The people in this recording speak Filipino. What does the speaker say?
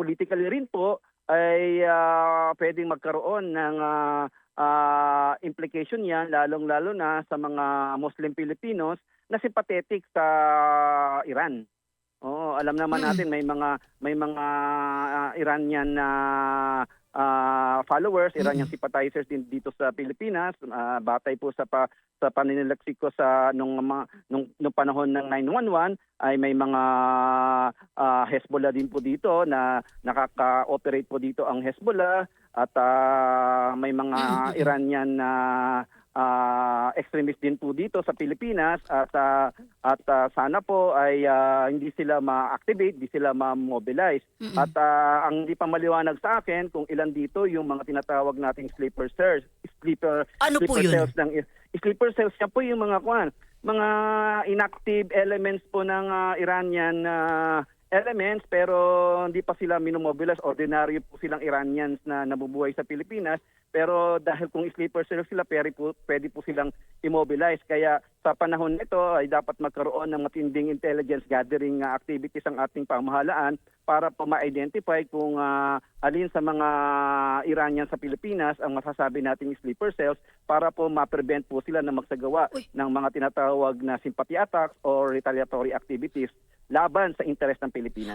politically rin po ay ah, pwedeng magkaroon ng ah, ah, implication yan lalong-lalo na sa mga Muslim Filipinos na sympathetic sa Iran. Oo, alam naman Mm. natin may mga may mga ah, Iranian na followers, Iranian Mm. sympathizers din dito sa Pilipinas, ah, batay po sa pa, sa paninilagsi ko sa nung mga nung, nung panahon ng 911 ay may mga ah, Hezbollah din po dito na nakaka-operate po dito ang Hezbollah at ah, may mga. Iranian na ah, extremist din po dito sa Pilipinas at ah, at ah, sana po ay ah, hindi sila ma-activate, hindi sila ma-mobilize. Mm-mm. At ah, ang hindi pa maliwanag sa akin kung ilan dito yung mga tinatawag nating sleeper cells, sleeper Ano po sleeper yun? cells ng sleeper cells yan po yung mga kwan, mga inactive elements po ng ah, Iranian ah, elements pero hindi pa sila minomobilize. Ordinaryo po silang Iranians na nabubuhay sa Pilipinas pero dahil kung sleeper cells sila pwede po, pwede po silang immobilize. Kaya sa panahon nito ay dapat magkaroon ng matinding intelligence gathering ah, activities ang ating pamahalaan para po ma-identify kung ah, alin sa mga Iranian sa Pilipinas ang masasabi nating sleeper cells para po ma-prevent po sila na magsagawa Uy. ng mga tinatawag na sympathy attacks or retaliatory activities laban sa interes ng Pilipinas.